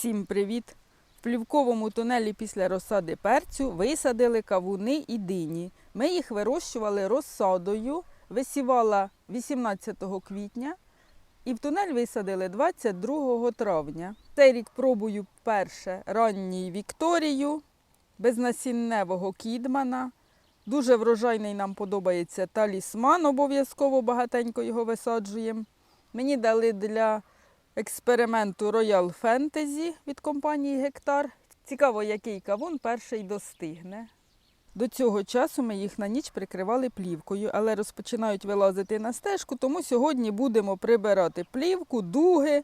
Всім привіт! В плівковому тунелі після розсади перцю висадили кавуни і дині. Ми їх вирощували розсадою, висівала 18 квітня і в тунель висадили 22 травня. Цей рік пробую перше ранній Вікторію, безнасінневого кідмана. Дуже врожайний нам подобається талісман, обов'язково багатенько його висаджуємо. Мені дали для експерименту Royal Fantasy від компанії Гектар. Цікаво, який кавун перший достигне. До цього часу ми їх на ніч прикривали плівкою, але розпочинають вилазити на стежку, тому сьогодні будемо прибирати плівку, дуги.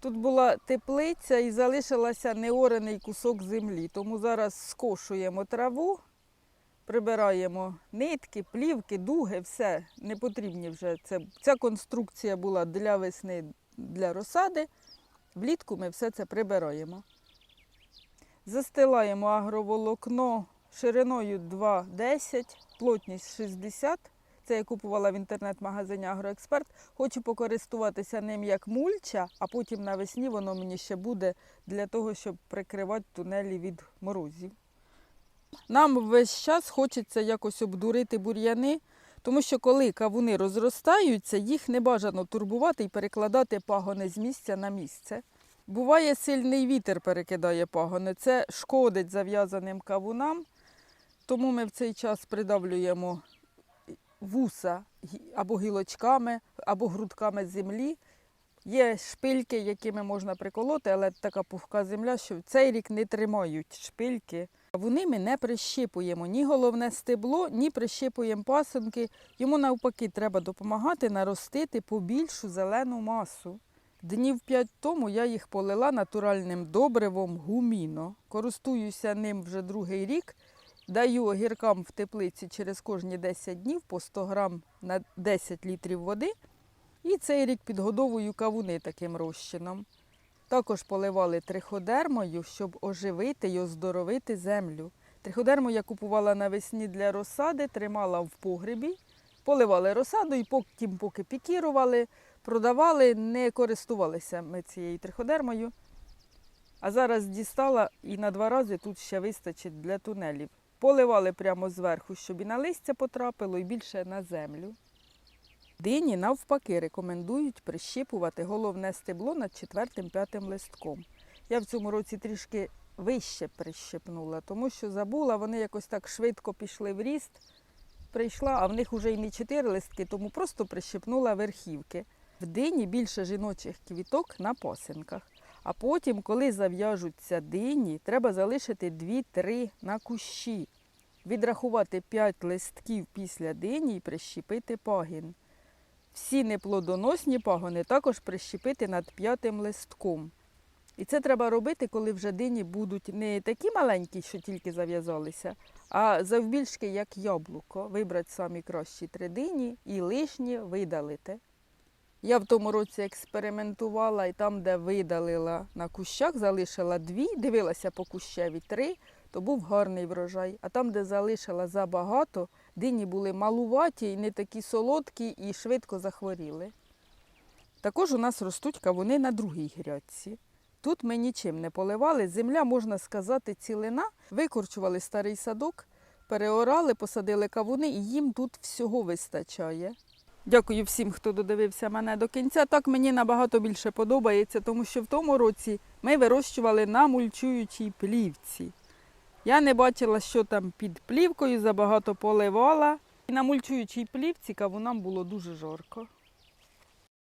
Тут була теплиця і залишилася неорений кусок землі, тому зараз скошуємо траву, прибираємо нитки, плівки, дуги, все не потрібні вже. Це, ця конструкція була для весни, для розсади. Влітку ми все це прибираємо. Застилаємо агроволокно шириною 2,10, плотність 60. Це я купувала в інтернет-магазині Агроексперт. Хочу покористуватися ним як мульча, а потім навесні воно мені ще буде для того, щоб прикривати тунелі від морозів. Нам весь час хочеться якось обдурити бур'яни, тому що коли кавуни розростаються, їх не бажано турбувати і перекладати пагони з місця на місце. Буває, сильний вітер перекидає пагони. Це шкодить зав'язаним кавунам, тому ми в цей час придавлюємо вуса або гілочками, або грудками землі. Є шпильки, якими можна приколоти, але така пухка земля, що в цей рік не тримають шпильки. Кавуни ми не прищипуємо ні головне стебло, ні прищипуємо пасинки. Йому навпаки треба допомагати наростити побільшу зелену масу. Днів п'ять тому я їх полила натуральним добривом гуміно. Користуюся ним вже другий рік. Даю огіркам в теплиці через кожні 10 днів по 100 грам на 10 літрів води. І цей рік підгодовую кавуни таким розчином. Також поливали триходермою, щоб оживити і оздоровити землю. Триходерму я купувала навесні для розсади, тримала в погребі, поливали розсаду і потім, поки пікірували, продавали, не користувалися ми цією триходермою. А зараз дістала і на два рази тут ще вистачить для тунелів. Поливали прямо зверху, щоб і на листя потрапило, і більше на землю. Дині навпаки рекомендують прищіпувати головне стебло над четвертим-п'ятим листком. Я в цьому році трішки вище прищепнула, тому що забула, вони якось так швидко пішли в ріст. Прийшла, а в них вже й не чотири листки, тому просто прищепнула верхівки. В дині більше жіночих квіток на посинках. А потім, коли зав'яжуться дині, треба залишити 2-3 на кущі. Відрахувати 5 листків після дині і прищепити пагін. Всі неплодоносні пагони також прищепити над п'ятим листком. І це треба робити, коли вже дині будуть не такі маленькі, що тільки зав'язалися, а завбільшки, як яблуко. Вибрати самі кращі три дині і лишні видалити. Я в тому році експериментувала і там, де видалила на кущах, залишила дві, дивилася по кущеві три, то був гарний врожай. А там, де залишила забагато, дині були малуваті і не такі солодкі і швидко захворіли. Також у нас ростуть кавуни на другій грядці. Тут ми нічим не поливали, земля, можна сказати, цілина. Викорчували старий садок, переорали, посадили кавуни і їм тут всього вистачає. Дякую всім, хто додивився мене до кінця. Так мені набагато більше подобається, тому що в тому році ми вирощували на мульчуючій плівці. Я не бачила, що там під плівкою, забагато поливала. І на мульчуючій плівці кавунам було дуже жарко.